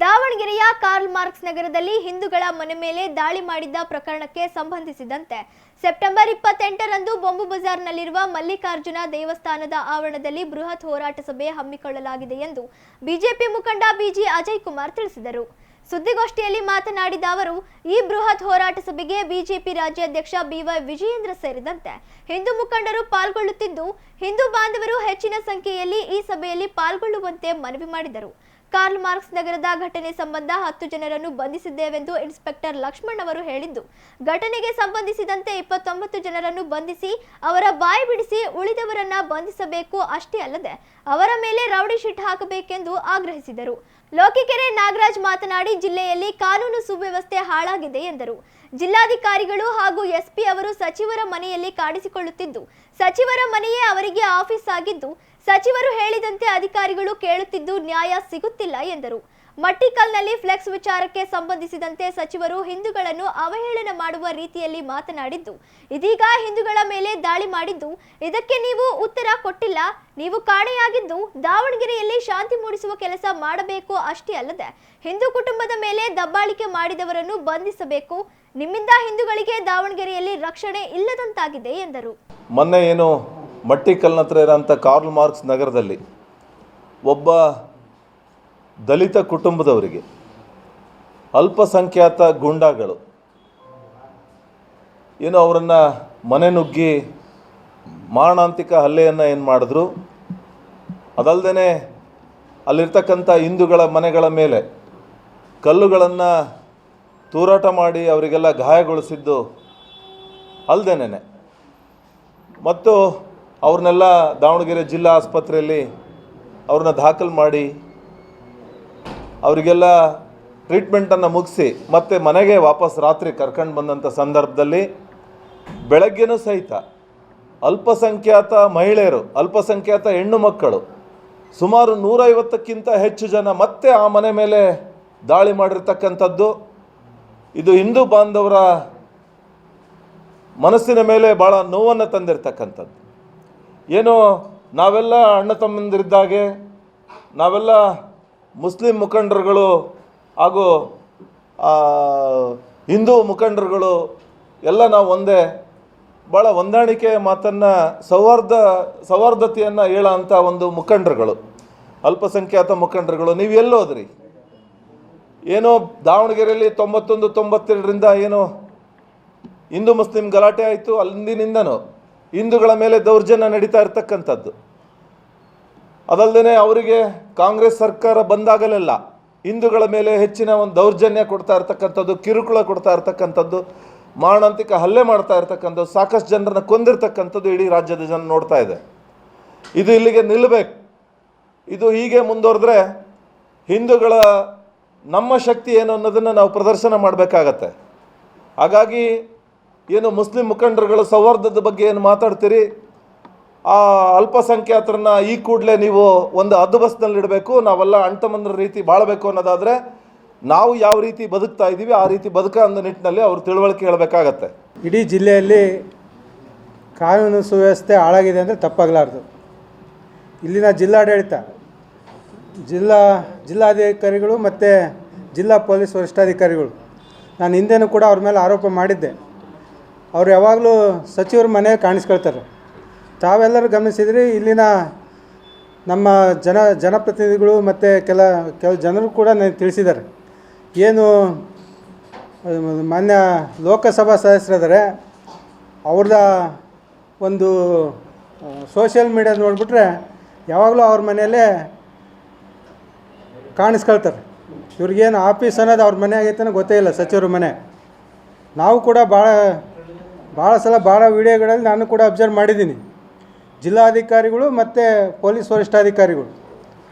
ದಾವಣಗೆರೆಯ Karl marks ನಗರದಲ್ಲಿ ಹಿಂದೂಗಳ ಮನೆ ಮೇಲೆ ದಾಳಿ ಮಾಡಿದ್ದ ಪ್ರಕರಣಕ್ಕೆ ಸಂಬಂಧಿಸಿದಂತೆ ಸೆಪ್ಟೆಂಬರ್ ಇಪ್ಪತ್ತೆಂಟರಂದು ಬೊಂಬು ಬಜಾರ್ನಲ್ಲಿರುವ ಮಲ್ಲಿಕಾರ್ಜುನ ದೇವಸ್ಥಾನದ ಆವರಣದಲ್ಲಿ ಬೃಹತ್ ಹೋರಾಟ ಸಭೆ ಹಮ್ಮಿಕೊಳ್ಳಲಾಗಿದೆ ಎಂದು ಬಿಜೆಪಿ ಮುಖಂಡ ಬಿಜಿ ಅಜಯ್ ಕುಮಾರ್ ತಿಳಿಸಿದರು. ಸುದ್ದಿಗೋಷ್ಠಿಯಲ್ಲಿ ಮಾತನಾಡಿದ ಅವರು, ಈ ಬೃಹತ್ ಹೋರಾಟ ಸಭೆಗೆ ಬಿಜೆಪಿ ರಾಜ್ಯಾಧ್ಯಕ್ಷ ಬಿವೈ ವಿಜಯೇಂದ್ರ ಸೇರಿದಂತೆ ಹಿಂದೂ ಮುಖಂಡರು ಪಾಲ್ಗೊಳ್ಳುತ್ತಿದ್ದು, ಹಿಂದೂ ಬಾಂಧವರು ಹೆಚ್ಚಿನ ಸಂಖ್ಯೆಯಲ್ಲಿ ಈ ಸಭೆಯಲ್ಲಿ ಪಾಲ್ಗೊಳ್ಳುವಂತೆ ಮನವಿ ಮಾಡಿದರು. ಕಾರ್ಲ್ ಮಾರ್ಕ್ಸ್ ನಗರದ ಘಟನೆ ಸಂಬಂಧ ಹತ್ತು ಜನರನ್ನು ಬಂಧಿಸಿದ್ದೇವೆಂದು ಇನ್ಸ್ಪೆಕ್ಟರ್ ಲಕ್ಷ್ಮಣ್ ಅವರು ಹೇಳಿದ್ದು, ಘಟನೆಗೆ ಸಂಬಂಧಿಸಿದಂತೆ ಇಪ್ಪತ್ತೊಂಬತ್ತು ಜನರನ್ನು ಬಂಧಿಸಿ, ಅವರ ಬಾಯಿ ಬಿಡಿಸಿ ಉಳಿದವರನ್ನ ಬಂಧಿಸಬೇಕು ಅಷ್ಟೇ ಅಲ್ಲದೆ, ಅವರ ಮೇಲೆ ರೌಡಿ ಶೀಟ್ ಹಾಕಬೇಕೆಂದು ಆಗ್ರಹಿಸಿದರು. ಲೋಕಿಕೆರೆ ನಾಗರಾಜ್ ಮಾತನಾಡಿ, ಜಿಲ್ಲೆಯಲ್ಲಿ ಕಾನೂನು ಸುವ್ಯವಸ್ಥೆ ಹಾಳಾಗಿದೆ ಎಂದರು. ಜಿಲ್ಲಾಧಿಕಾರಿಗಳು ಹಾಗೂ ಎಸ್ಪಿ ಅವರು ಸಚಿವರ ಮನೆಯಲ್ಲಿ ಕಾಣಿಸಿಕೊಳ್ಳುತ್ತಿದ್ದು, ಸಚಿವರ ಮನೆಯೇ ಅವರಿಗೆ ಆಫೀಸ್ ಆಗಿದ್ದು ಸಚಿವರು ಹೇಳಿದಂತೆ ಅಧಿಕಾರಿಗಳು ಕೇಳುತ್ತಿದ್ದು ನ್ಯಾಯ ಸಿಗುತ್ತಿಲ್ಲ ಎಂದರು. ಮಟ್ಟಿಕಲ್ನಲ್ಲಿ ಫ್ಲೆಕ್ಸ್ ವಿಚಾರಕ್ಕೆ ಸಂಬಂಧಿಸಿದಂತೆ ಸಚಿವರು ಹಿಂದೂಗಳನ್ನು ಅವಹೇಳನ ಮಾಡುವ ರೀತಿಯಲ್ಲಿ ಮಾತನಾಡಿದ್ದು, ಇದೀಗ ಹಿಂದೂಗಳ ಮೇಲೆ ದಾಳಿ ಮಾಡಿದ್ದು, ಇದಕ್ಕೆ ನೀವು ಉತ್ತರ ಕೊಟ್ಟಿಲ್ಲ, ನೀವು ಕಾಣೆಯಾಗಿದ್ದು, ದಾವಣಗೆರೆಯಲ್ಲಿ ಶಾಂತಿ ಮೂಡಿಸುವ ಕೆಲಸ ಮಾಡಬೇಕು ಅಷ್ಟೇ ಅಲ್ಲದೆ, ಹಿಂದೂ ಕುಟುಂಬದ ಮೇಲೆ ದಬ್ಬಾಳಿಕೆ ಮಾಡಿದವರನ್ನು ಬಂಧಿಸಬೇಕು, ನಿಮ್ಮಿಂದ ಹಿಂದೂಗಳಿಗೆ ದಾವಣಗೆರೆಯಲ್ಲಿ ರಕ್ಷಣೆ ಇಲ್ಲದಂತಾಗಿದೆ ಎಂದರು. ಮೊನ್ನೆ ಏನು ಮಟ್ಟಿಕಲ್ನ ಹತ್ರ ಇರೋಂಥ ಕಾರ್ಲ್ ಮಾರ್ಕ್ಸ್ ನಗರದಲ್ಲಿ ಒಬ್ಬ ದಲಿತ ಕುಟುಂಬದವರಿಗೆ ಅಲ್ಪಸಂಖ್ಯಾತ ಗೂಂಡಾಗಳು ಏನು ಅವರನ್ನು ಮನೆ ನುಗ್ಗಿ ಮಾರಣಾಂತಿಕ ಹಲ್ಲೆಯನ್ನು ಏನು ಮಾಡಿದ್ರು. ಅದಲ್ಲದೆ ಅಲ್ಲಿರ್ತಕ್ಕಂಥ ಹಿಂದೂಗಳ ಮನೆಗಳ ಮೇಲೆ ಕಲ್ಲುಗಳನ್ನು ತೂರಾಟ ಮಾಡಿ ಅವರಿಗೆಲ್ಲ ಗಾಯಗೊಳಿಸಿದ್ದು ಅಲ್ಲದೇನೆ ಮತ್ತು ಅವ್ರನ್ನೆಲ್ಲ ದಾವಣಗೆರೆ ಜಿಲ್ಲಾ ಆಸ್ಪತ್ರೆಯಲ್ಲಿ ಅವ್ರನ್ನ ದಾಖಲು ಮಾಡಿ ಅವರಿಗೆಲ್ಲ ಟ್ರೀಟ್ಮೆಂಟನ್ನು ಮುಗಿಸಿ ಮತ್ತೆ ಮನೆಗೆ ವಾಪಸ್ ರಾತ್ರಿ ಕರ್ಕೊಂಡು ಬಂದಂಥ ಸಂದರ್ಭದಲ್ಲಿ ಬೆಳಗ್ಗೆನೂ ಸಹಿತ ಅಲ್ಪಸಂಖ್ಯಾತ ಮಹಿಳೆಯರು, ಅಲ್ಪಸಂಖ್ಯಾತ ಹೆಣ್ಣು ಮಕ್ಕಳು, ಸುಮಾರು ನೂರೈವತ್ತಕ್ಕಿಂತ ಹೆಚ್ಚು ಜನ ಮತ್ತೆ ಆ ಮನೆ ಮೇಲೆ ದಾಳಿ ಮಾಡಿರ್ತಕ್ಕಂಥದ್ದು. ಇದು ಹಿಂದೂ ಬಾಂಧವರ ಮನಸ್ಸಿನ ಮೇಲೆ ಭಾಳ ನೋವನ್ನು ತಂದಿರ್ತಕ್ಕಂಥದ್ದು. ಏನು, ನಾವೆಲ್ಲ ಅಣ್ಣ ತಮ್ಮಂದಿರಿದ್ದಾಗೆ, ನಾವೆಲ್ಲ ಮುಸ್ಲಿಂ ಮುಖಂಡರುಗಳು ಹಾಗೂ ಹಿಂದೂ ಮುಖಂಡರುಗಳು ಎಲ್ಲ ನಾವು ಒಂದೇ. ಭಾಳ ಹೊಂದಾಣಿಕೆ ಮಾತನ್ನು ಸೌಹಾರ್ದ, ಸೌಹಾರ್ದತೆಯನ್ನು ಹೇಳೋ ಒಂದು ಮುಖಂಡರುಗಳು, ಅಲ್ಪಸಂಖ್ಯಾತ ಮುಖಂಡರುಗಳು. ನೀವು ಎಲ್ಲೋದ್ರಿ ಏನೋ ದಾವಣಗೆರೆಯಲ್ಲಿ ತೊಂಬತ್ತೊಂದು, ತೊಂಬತ್ತೆರಡರಿಂದ ಏನೋ ಹಿಂದೂ ಮುಸ್ಲಿಂ ಗಲಾಟೆ ಆಯಿತು ಅಲ್ಲಿಂದಿನಿಂದನೂ. ಹಿಂದೂಗಳ ಮೇಲೆ ದೌರ್ಜನ್ಯ ನಡೀತಾ ಇರ್ತಕ್ಕಂಥದ್ದು. ಅದಲ್ಲದೆ ಅವರಿಗೆ ಕಾಂಗ್ರೆಸ್ ಸರ್ಕಾರ ಬಂದಾಗಲೆಲ್ಲ ಹಿಂದೂಗಳ ಮೇಲೆ ಹೆಚ್ಚಿನ ಒಂದು ದೌರ್ಜನ್ಯ ಕೊಡ್ತಾ ಇರ್ತಕ್ಕಂಥದ್ದು, ಕಿರುಕುಳ ಕೊಡ್ತಾ ಇರ್ತಕ್ಕಂಥದ್ದು, ಮಾರಣಾಂತಿಕ ಹಲ್ಲೆ ಮಾಡ್ತಾ ಇರ್ತಕ್ಕಂಥದ್ದು, ಸಾಕಷ್ಟು ಜನರನ್ನು ಕೊಂದಿರ್ತಕ್ಕಂಥದ್ದು ಇಡೀ ರಾಜ್ಯದ ಜನ ನೋಡ್ತಾ ಇದೆ. ಇದು ಇಲ್ಲಿಗೆ ನಿಲ್ಲಬೇಕು. ಇದು ಹೀಗೆ ಮುಂದುವರೆದ್ರೆ ಹಿಂದೂಗಳ ನಮ್ಮ ಶಕ್ತಿ ಏನು ಅನ್ನೋದನ್ನು ನಾವು ಪ್ರದರ್ಶನ ಮಾಡಬೇಕಾಗತ್ತೆ. ಹಾಗಾಗಿ ಏನು ಮುಸ್ಲಿಂ ಮುಖಂಡರುಗಳ ಸೌಹಾರ್ದದ ಬಗ್ಗೆ ಏನು ಮಾತಾಡ್ತೀರಿ? ಆ ಅಲ್ಪಸಂಖ್ಯಾತರನ್ನ ಈ ಕೂಡಲೇ ನೀವು ಒಂದು ಹದ್ದುಬಸ್ನಲ್ಲಿ ಇಡಬೇಕು, ನಾವೆಲ್ಲ ಅಣ್ತಮ್ಮಂದ್ರ ರೀತಿ ಬಾಳಬೇಕು ಅನ್ನೋದಾದರೆ ನಾವು ಯಾವ ರೀತಿ ಬದುಕ್ತಾ ಇದ್ದೀವಿ, ಆ ರೀತಿ ಬದುಕ ಅನ್ನೋ ನಿಟ್ಟಿನಲ್ಲಿ ಅವರು ತಿಳುವಳಿಕೆ ಹೇಳಬೇಕಾಗತ್ತೆ. ಇಡೀ ಜಿಲ್ಲೆಯಲ್ಲಿ ಕಾನೂನು ಸುವ್ಯವಸ್ಥೆ ಹಾಳಾಗಿದೆ ಅಂದರೆ ತಪ್ಪಾಗಲಾರ್ದು. ಇಲ್ಲಿನ ಜಿಲ್ಲಾಡಳಿತ, ಜಿಲ್ಲಾ ಜಿಲ್ಲಾಧಿಕಾರಿಗಳು ಮತ್ತು ಜಿಲ್ಲಾ ಪೊಲೀಸ್ ವರಿಷ್ಠಾಧಿಕಾರಿಗಳು, ನಾನು ಹಿಂದೆನೂ ಕೂಡ ಅವ್ರ ಮೇಲೆ ಆರೋಪ ಮಾಡಿದ್ದೆ. ಅವ್ರು ಯಾವಾಗಲೂ ಸಚಿವರ ಮನೆ ಕಾಣಿಸ್ಕೊಳ್ತಾರೆ. ತಾವೆಲ್ಲರೂ ಗಮನಿಸಿದ್ರಿ, ಇಲ್ಲಿನ ನಮ್ಮ ಜನ, ಜನಪ್ರತಿನಿಧಿಗಳು ಮತ್ತು ಕೆಲ ಕೆಲವು ಜನರು ಕೂಡ ನನಗೆ ತಿಳಿಸಿದ್ದಾರೆ. ಏನು, ಮಾನ್ಯ ಲೋಕಸಭಾ ಸದಸ್ಯರಾದರೆ, ಅವ್ರದ ಒಂದು ಸೋಷಿಯಲ್ ಮೀಡಿಯಾ ನೋಡಿಬಿಟ್ರೆ ಯಾವಾಗಲೂ ಅವ್ರ ಮನೆಯಲ್ಲೇ ಕಾಣಿಸ್ಕೊಳ್ತಾರೆ. ಇವ್ರಿಗೇನು ಆಫೀಸ್ ಅನ್ನೋದು ಅವ್ರ ಮನೆ ಆಗೈತೆ ಗೊತ್ತೇ ಇಲ್ಲ ಸಚಿವರ ಮನೆ. ನಾವು ಕೂಡ ಭಾಳ ಭಾಳ ಸಲ ಭಾಳ ವಿಡಿಯೋಗಳಲ್ಲಿ ನಾನು ಕೂಡ ಅಬ್ಸರ್ವ್ ಮಾಡಿದ್ದೀನಿ. ಜಿಲ್ಲಾಧಿಕಾರಿಗಳು ಮತ್ತು ಪೊಲೀಸ್ ವರಿಷ್ಠಾಧಿಕಾರಿಗಳು,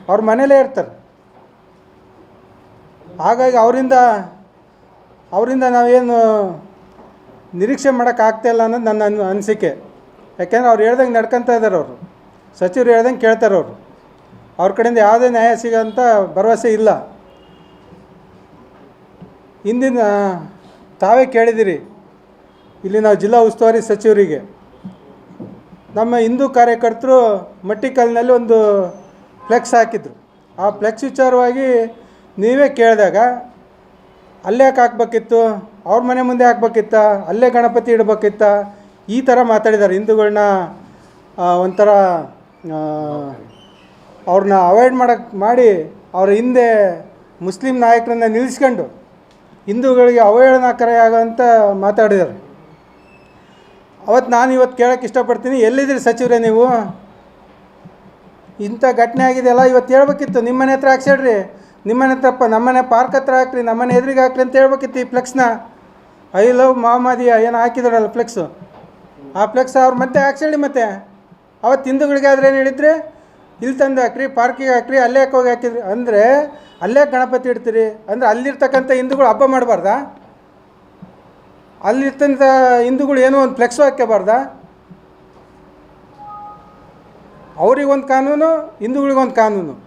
ಅವ್ರ ಮನೇಲೇ ಇರ್ತಾರೆ. ಹಾಗಾಗಿ ಅವರಿಂದ ಅವರಿಂದ ನಾವೇನು ನಿರೀಕ್ಷೆ ಮಾಡೋಕ್ಕಾಗ್ತಾ ಇಲ್ಲ ಅನ್ನೋದು ನನ್ನ ಅನ್, ಅನಿಸಿಕೆ. ಯಾಕೆಂದರೆ ಅವ್ರು ಹೇಳ್ದಂಗೆ ನಡ್ಕೊತಾ ಇದ್ದಾರೆ ಅವರು. ಸಚಿವರು ಹೇಳ್ದಂಗೆ ಕೇಳ್ತಾರೆ ಅವರು. ಅವ್ರ ಕಡೆಯಿಂದ ಯಾವುದೇ ನ್ಯಾಯ ಸಿಗೋಂಥ ಭರವಸೆ ಇಲ್ಲ. ಇಂದಿನ ತಾವೇ ಕೇಳಿದಿರಿ ಇಲ್ಲಿ ನಾವು ಜಿಲ್ಲಾ ಉಸ್ತುವಾರಿ ಸಚಿವರಿಗೆ. ನಮ್ಮ ಹಿಂದೂ ಕಾರ್ಯಕರ್ತರು ಮಟ್ಟಿಕಲ್ನಲ್ಲಿ ಒಂದು ಫ್ಲೆಕ್ಸ್ ಹಾಕಿದ್ರು. ಆ ಫ್ಲೆಕ್ಸ್ ವಿಚಾರವಾಗಿ ನೀವೇ ಕೇಳಿದಾಗ, ಅಲ್ಲೇ ಯಾಕೆ ಹಾಕ್ಬೇಕಿತ್ತು? ಅವ್ರ ಮನೆ ಮುಂದೆ ಹಾಕ್ಬೇಕಿತ್ತ? ಅಲ್ಲೇ ಗಣಪತಿ ಇಡಬೇಕಿತ್ತ? ಈ ಥರ ಮಾತಾಡಿದ್ದಾರೆ. ಹಿಂದೂಗಳನ್ನ ಒಂಥರ ಅವ್ರನ್ನ ಅವಾಯ್ಡ್ ಮಾಡೋಕ್ಕೆ ಮಾಡಿ ಅವ್ರ ಹಿಂದೆ ಮುಸ್ಲಿಂ ನಾಯಕರನ್ನ ನಿಲ್ಲಿಸ್ಕೊಂಡು ಹಿಂದೂಗಳಿಗೆ ಅವಹೇಳನಕರ ಆಗೋಂಥ ಮಾತಾಡಿದ್ದಾರೆ. ಅವತ್ತು ನಾನು ಇವತ್ತು ಕೇಳೋಕ್ಕೆ ಇಷ್ಟಪಡ್ತೀನಿ. ಎಲ್ಲಿದ್ದೀರಿ ಸಚಿವರೇ ನೀವು? ಇಂಥ ಘಟನೆ ಆಗಿದೆಯಲ್ಲ ಇವತ್ತು ಹೇಳ್ಬೇಕಿತ್ತು. ನಿಮ್ಮನೆ ಹತ್ರ ಹಾಕ್ಸ್ಯಾಡ್ರಿ ನಿಮ್ಮನೆ ಹತ್ರಪ್ಪ, ನಮ್ಮನೆ ಪಾರ್ಕ್ ಹತ್ರ ಹಾಕ್ರಿ, ನಮ್ಮನೆ ಎದುರಿಗೆ ಹಾಕ್ರಿ ಅಂತ ಹೇಳ್ಬೇಕಿತ್ತು ಈ ಫ್ಲೆಕ್ಸ್ನ ಐ ಲವ್ ಮಹಮ್ಮದಿಯ ಏನು ಹಾಕಿದ್ರಲ್ಲ ಫ್ಲೆಕ್ಸು? ಆ ಫ್ಲೆಕ್ಸ್ ಅವ್ರು ಮತ್ತೆ ಹಾಕ್ಸೇಳಿ ಮತ್ತೆ. ಅವತ್ತು ಹಿಂದೂಗಳಿಗೆ ಆದ್ರೆ ಏನು ಹೇಳಿದ್ರಿ? ಇಲ್ಲಿ ತಂದು ಹಾಕ್ರಿ, ಪಾರ್ಕಿಗೆ ಹಾಕ್ರಿ, ಅಲ್ಲೇ ಹೋಗಿ ಹಾಕಿದ್ರಿ? ಅಂದರೆ, ಅಲ್ಲೇ ಗಣಪತಿ ಇಡ್ತೀರಿ. ಅಂದರೆ ಅಲ್ಲಿರ್ತಕ್ಕಂಥ ಹಿಂದೂಗಳು ಹಬ್ಬ ಮಾಡಬಾರ್ದಾ? ಅಲ್ಲಿರ್ತಂಥ ಹಿಂದೂಗಳು ಏನೋ ಒಂದು ಫ್ಲೆಕ್ಸ್ ಹಾಕ್ಯಬಾರ್ದ? ಅವ್ರಿಗೊಂದು ಕಾನೂನು ಹಿಂದೂಗಳಿಗೊಂದು ಕಾನೂನು.